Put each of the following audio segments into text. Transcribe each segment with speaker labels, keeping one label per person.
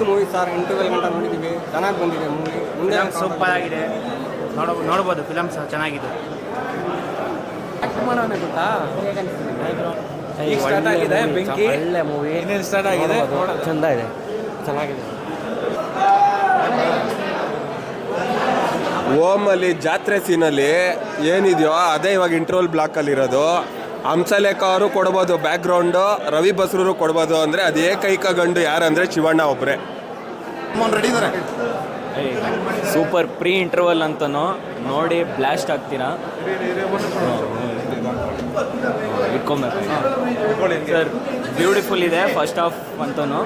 Speaker 1: ಮಸ್ತ್ movie sir interval ಗಂಟೆ ನೋಡಿದ್ದೀವಿ. ಚೆನ್ನಾಗಿ ಬಂದಿದೆ ಮೂವಿ ಮುಂದೆ
Speaker 2: ಸೂಪರ್ ಆಗಿದೆ. ನೋಡ ನೋಡ್ಬೋದು ಫಿಲಮ್ ಸಹ ಚೆನ್ನಾಗಿದೆ.
Speaker 1: ಆಕ್ಟ್ ಮಾಡೋನೆ ಗೊತ್ತಾ
Speaker 3: ಈಗ ಸ್ಟಾರ್ಟ್ ಆಗಿದೆ ಬೆಂಕಿ.
Speaker 1: ಒಳ್ಳೆ ಮೂವಿ
Speaker 3: ಇನ್ನೇನು ಸ್ಟಾರ್ಟ್ ಆಗಿದೆ? ನೋಡೋದು.
Speaker 1: ಚಂದ ಇದೆ. ಚೆನ್ನಾಗಿದೆ.
Speaker 4: ಓಮಲ್ಲಿ ಜಾತ್ರೆ ಸೀನಲ್ಲಿ ಏನಿದೆಯೋ ಅದೇ ಇವಾಗ ಇಂಟರ್ವಲ್ ಬ್ಲಾಕಲ್ಲಿ ಇರೋದು ಹಂಸಲೇಖ ಅವರು ಕೊಡ್ಬೋದು ಬ್ಯಾಕ್ಗ್ರೌಂಡು ರವಿ ಬಸ್ರೂರು ಕೊಡ್ಬೋದು ಅಂದರೆ ಅದು ಏಕೈಕ ಗಂಡು ಯಾರಂದರೆ ಶಿವಣ್ಣ ಒಬ್ಬರೇ
Speaker 5: ಸೂಪರ್ ಪ್ರೀ ಇಂಟರ್ವಲ್ ಅಂತನೋ ನೋಡಿ ಬ್ಲಾಸ್ಟ್ ಆಗ್ತೀರಾ? ಇಟ್ಕೊಬೇಕು. ಸರ್ ಬ್ಯೂಟಿಫುಲ್ ಇದೆ ಫಸ್ಟ್ ಆಫ್ ಅಂತನೂ.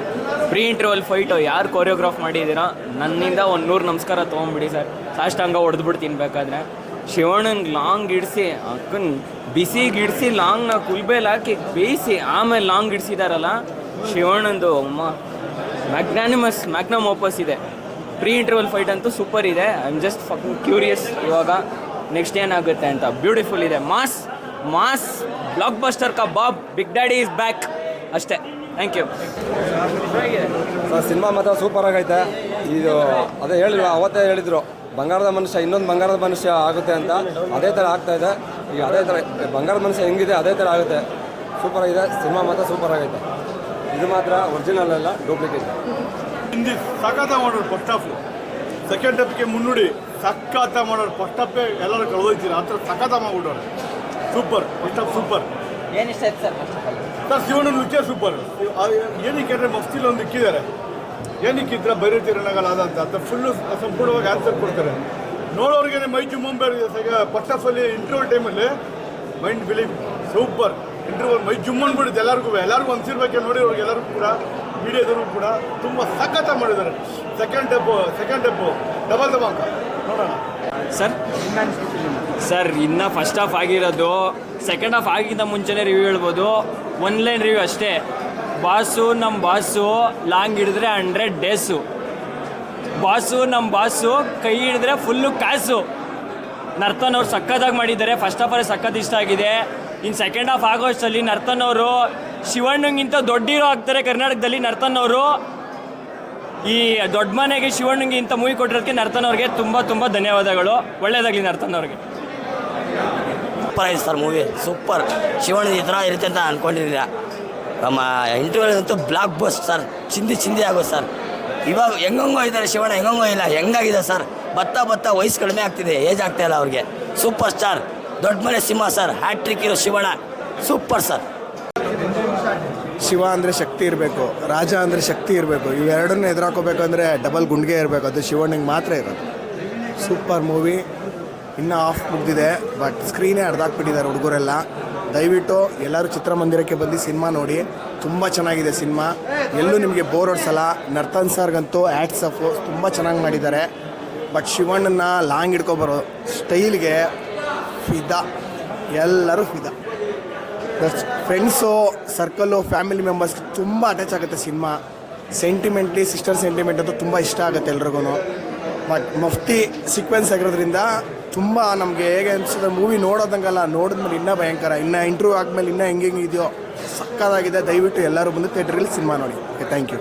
Speaker 5: ಪ್ರೀ ಇಂಟರ್ವಲ್ ಫೈಟು ಯಾರು ಕೊರಿಯೋಗ್ರಾಫ್ ಮಾಡಿದ್ದೀರಾ? ನನ್ನಿಂದ ಒಂದು ನೂರು ನಮಸ್ಕಾರ ತೊಗೊಂಬಿಡಿ ಸರ್ ಸಾಷ್ಟಾಂಗ ಹೊಡೆದ್ಬಿಟ್ಟು ತಿನ್ಬೇಕಾದ್ರೆ. ಶಿವಣ್ಣಂಗೆ ಲಾಂಗ್ ಇಡಿಸಿ, ಅಕ್ಕನ್ ಬಿಸಿಗೆ ಇಡಿಸಿ ಲಾಂಗ್ನ ಕುಲ್ಬೇಲ್ ಹಾಕಿ ಬೇಯಿಸಿ, ಆಮೇಲೆ ಲಾಂಗ್ ಇಡಿಸಿದಾರಲ್ಲ, ಶಿವಣ್ಣಂದು ಮ್ಯಾಗ್ನಾನಿಮಸ್ ಮ್ಯಾಗ್ನಮ್ ಓಪಸ್ ಇದೆ. ಪ್ರೀ ಇಂಟರ್ವಲ್ ಫೈಟ್ ಅಂತೂ ಸೂಪರ್ ಇದೆ. I am just fucking curious ಇವಾಗ ನೆಕ್ಸ್ಟ್ ಏನಾಗುತ್ತೆ ಅಂತ. ಬ್ಯೂಟಿಫುಲ್ ಇದೆ. ಮಾಸ್ ಮಾಸ್ ಬ್ಲಾಕ್ ಬಸ್ಟರ್ ಕಾ ಬಾಬ್ ಬಿಗ್ ಡ್ಯಾಡಿ ಇಸ್ ಬ್ಯಾಕ್ ಅಷ್ಟೇ. ಥ್ಯಾಂಕ್ ಯು
Speaker 1: ಸರ್ ಸಿನಿಮಾ ಮಾತ್ರ ಸೂಪರ್ ಆಗೈತೆ. ಇದು, ಅದೇ ಹೇಳಿದ್ರು, ಅವತ್ತೇ ಹೇಳಿದ್ರು. ಬಂಗಾರದ ಮನುಷ್ಯ ಇನ್ನೊಂದು ಬಂಗಾರದ ಮನುಷ್ಯ ಆಗುತ್ತೆ ಅಂತ ಅದೇ ಥರ ಆಗ್ತಾ ಇದೆ. ಈಗ ಅದೇ ಥರ ಬಂಗಾರದ ಮನುಷ್ಯ ಹೆಂಗಿದೆ ಅದೇ ಥರ ಆಗುತ್ತೆ. ಸೂಪರ್ ಆಗಿದೆ ಸಿನಿಮಾ ಮಾತ್ರ ಸೂಪರ್ ಆಗೈತೆ. ಇದು ಮಾತ್ರ ಒರಿಜಿನಲ್ ಅಲ್ಲ ಡೂಪ್ಲಿಕೇಟ್
Speaker 6: ಹಿಂದಿ ಸಖತ ಮಾಡೋರು ಫಸ್ಟ್ ಆಫ್ ಸೆಕೆಂಡ್ ಹಾಫ್ಗೆ ಮುನ್ನುಡಿ ಸಖತ ಮಾಡೋರು ಫಸ್ಟ್ ಹಾಫೇ ಎಲ್ಲರೂ ಕಳ್ದೋಯ್ತೀರ? ಆ ಥರ ಸಖತ ಮಾಡ್ಬಿಟ್ಟವ್ರೆ super first half super sir Shivanna ನೃತ್ಯ ಸೂಪರ್ ಏನಕ್ಕೆ ಅಂದರೆ ಮಸ್ತಿಲ್ಲ ಒಂದು ಇಕ್ಕಿದ್ದಾರೆ. ಏನಕ್ಕೆ ಇದ್ರೆ ಬೈರತಿರನಾಗಲ್ಲ ಅದಂತ ಅಂತ ಫುಲ್ಲು ಸಂಪೂರ್ಣವಾಗಿ ಆನ್ಸರ್ ಕೊಡ್ತಾರೆ. ನೋಡೋರಿಗೆ ಮೈ ಜುಮ್ಮಂಬೇರ್ ಫಸ್ಟ್ ಅಲ್ಲಿ ಇಂಟರ್ವಲ್ ಟೈಮಲ್ಲಿ ಮೈಂಡ್ ಬಿಲೀವ್ ಸೂಪರ್ ಇಂಟರ್ವಲ್ ಮೈ ಜುಮ್ ಅಂದ್ಬಿಡುತ್ತೆ ಎಲ್ಲರಿಗೂ ಎಲ್ಲರಿಗೂ ಅನ್ಸಿರ್ಬೇಕು ನೋಡಿ ಅವ್ರಿಗೆ ಎಲ್ಲರಿಗೂ ಕೂಡ ಮೀಡಿಯಾದವರು ಕೂಡ ತುಂಬ ಸಖತ್ತ ಮಾಡಿದ್ದಾರೆ. ಸೆಕೆಂಡ್ ಡಬ್ಬು ಸೆಕೆಂಡ್ ಡಬ್ಬು ಡಬಲ್ ಡಬಲ್ ನೋಡೋಣ.
Speaker 5: ಸರ್ ಸರ್ ಇನ್ನು ಫಸ್ಟ್ ಹಾಫ್ ಆಗಿರೋದು ಸೆಕೆಂಡ್ ಹಾಫ್ ಆಗಿದ್ದ ಮುಂಚೆನೇ ರಿವ್ಯೂ ಹೇಳ್ಬೋದು. ಒನ್ ಲೈನ್ ರಿವ್ಯೂ ಅಷ್ಟೇ. ಬಾಸು ನಮ್ಮ ಬಾಸು, ಲಾಂಗ್ ಹಿಡಿದ್ರೆ ಹಂಡ್ರೆಡ್ ಡೇಸು. ಬಾಸು ನಮ್ಮ ಬಾಸು, ಕೈ ಹಿಡಿದ್ರೆ ಫುಲ್ಲು ಕಾಸು. ನರ್ತನ್ ಅವ್ರು ಸಖತ್ತಾಗಿ ಮಾಡಿದ್ದಾರೆ. ಫಸ್ಟ್ ಆಫ್ ಆಲ್ ಸಖತ್ ಇಷ್ಟ ಆಗಿದೆ. ಇನ್ನು ಸೆಕೆಂಡ್ ಹಾಫ್ ಆಗೋಷ್ಟಲ್ಲಿ ನರ್ತನ್ ಅವರು ಶಿವಣ್ಣಂಗಿಂತ ದೊಡ್ಡ ಹೀರೋ ಆಗ್ತಾರೆ ಕರ್ನಾಟಕದಲ್ಲಿ ನರ್ತನ್ ಅವರು. ಈ ದೊಡ್ಡ ಮನೆಗೆ ಶಿವಣ್ಣಂಗೆ ಇಂಥ ಮೂವಿ ಕೊಟ್ಟಿರೋದಕ್ಕೆ ನರ್ತನ್ ಅವ್ರಿಗೆ ತುಂಬ ತುಂಬ ಧನ್ಯವಾದಗಳು. ಒಳ್ಳೆಯದಾಗಲಿ ನರ್ತನ್ ಅವ್ರಿಗೆ.
Speaker 7: ಸೂಪರ್ ಆಗಿದೆ ಸರ್ ಮೂವಿ ಸೂಪರ್ ಶಿವಣ್ಣ ಈ ಥರ ಇರುತ್ತೆ ಅಂತ ಅನ್ಕೊಂಡಿರಲಿಲ್ಲ ನಮ್ಮ ಇಂಟರ್ವ್ಯೂ ಅಂತೂ ಬ್ಲಾಕ್ ಬಸ್ ಸರ್, ಚಿಂದಿ ಚಿಂದಿ ಆಗೋದು ಸರ್. ಇವಾಗ ಹೆಂಗಂಗೋ ಇದ್ದಾರೆ ಶಿವಣ್ಣ, ಹೆಂಗಂಗೋ ಇಲ್ಲ, ಹೆಂಗಾಗಿದೆ ಸರ್? ಬತ್ತಾ ಬತ್ತಾ ವಯಸ್ಸು ಕಡಿಮೆ ಆಗ್ತಿದೆ ಏಜ್ ಆಗ್ತಾ ಇಲ್ಲ ಅವ್ರಿಗೆ. ಸೂಪರ್ ಸ್ಟಾರ್ ದೊಡ್ಡ ಮನೆ ಸಿಂಹ ಸರ್ ಹ್ಯಾಟ್ರಿಕ್ ಇರೋ ಶಿವಣ್ಣ. ಸೂಪರ್ ಸರ್
Speaker 8: ಶಿವ ಅಂದರೆ ಶಕ್ತಿ ಇರಬೇಕು, ರಾಜ ಅಂದರೆ ಶಕ್ತಿ ಇರಬೇಕು ಇವೆರಡನ್ನೂ ಎದುರಾಕೋಬೇಕು ಅಂದರೆ ಡಬಲ್ ಗುಂಡಿಗೆ ಇರಬೇಕು, ಅದು ಶಿವಣ್ಣಿಗೆ ಮಾತ್ರ ಇರೋದು. ಸೂಪರ್ ಮೂವಿ ಇನ್ನೂ ಆಫ್ ಮುಗ್ದಿದೆ ಬಟ್ ಸ್ಕ್ರೀನೇ ಅರ್ಧಾಕ್ಬಿಟ್ಟಿದ್ದಾರೆ ಹುಡುಗರೆಲ್ಲ. ದಯವಿಟ್ಟು ಎಲ್ಲರೂ ಚಿತ್ರಮಂದಿರಕ್ಕೆ ಬಂದು ಸಿನಿಮಾ ನೋಡಿ. ತುಂಬ ಚೆನ್ನಾಗಿದೆ ಸಿನಿಮಾ. ಎಲ್ಲೂ ನಿಮಗೆ ಬೋರ್ ಹೊಡ್ಸಲ್ಲ. ನರ್ತನ್ ಸರ್ಗಂತೂ ಆ್ಯಕ್ಟ್ಸ್ ಆಫು ತುಂಬ ಚೆನ್ನಾಗಿ ಮಾಡಿದ್ದಾರೆ. ಬಟ್ ಶಿವಣ್ಣನ ಲಾಂಗ್ ಹಿಡ್ಕೊಬರೋ ಸ್ಟೈಲ್ಗೆ ಫಿದಾ. ಎಲ್ಲರೂ ಫಿದಾ. ಫ್ರೆಂಡ್ಸು ಸರ್ಕಲ್ಲು ಫ್ಯಾಮಿಲಿ ಮೆಂಬರ್ಸ್ ತುಂಬ ಅಟ್ಯಾಚ್ ಆಗುತ್ತೆ ಸಿನಿಮಾ. ಸೆಂಟಿಮೆಂಟ್ಲಿ ಸಿಸ್ಟರ್ ಸೆಂಟಿಮೆಂಟ್ ಅಂತೂ ತುಂಬ ಇಷ್ಟ ಆಗುತ್ತೆ ಎಲ್ರಿಗೂ ಬಟ್ ಮಫ್ತಿ ಸೀಕ್ವೆನ್ಸ್ ಆಗಿರೋದ್ರಿಂದ ತುಂಬ ನಮಗೆ ಹೇಗೆ ಅನಿಸಿದ್ರೆ ಮೂವಿ ನೋಡೋದಂಗಲ್ಲ, ನೋಡಿದ್ಮೇಲೆ ಇನ್ನೂ ಭಯಂಕರ. ಇನ್ನು ಇಂಟ್ರ್ಯೂ ಆದಮೇಲೆ ಇನ್ನೂ ಹೆಂಗೆ ಇದೆಯೋ, ಸಕ್ಕತ್ತಾಗಿದೆ. ದಯವಿಟ್ಟು ಎಲ್ಲರೂ ಬಂದು ಥಿಯೇಟ್ರಲ್ಲಿ ಸಿನಿಮಾ ನೋಡಿ. Okay thank you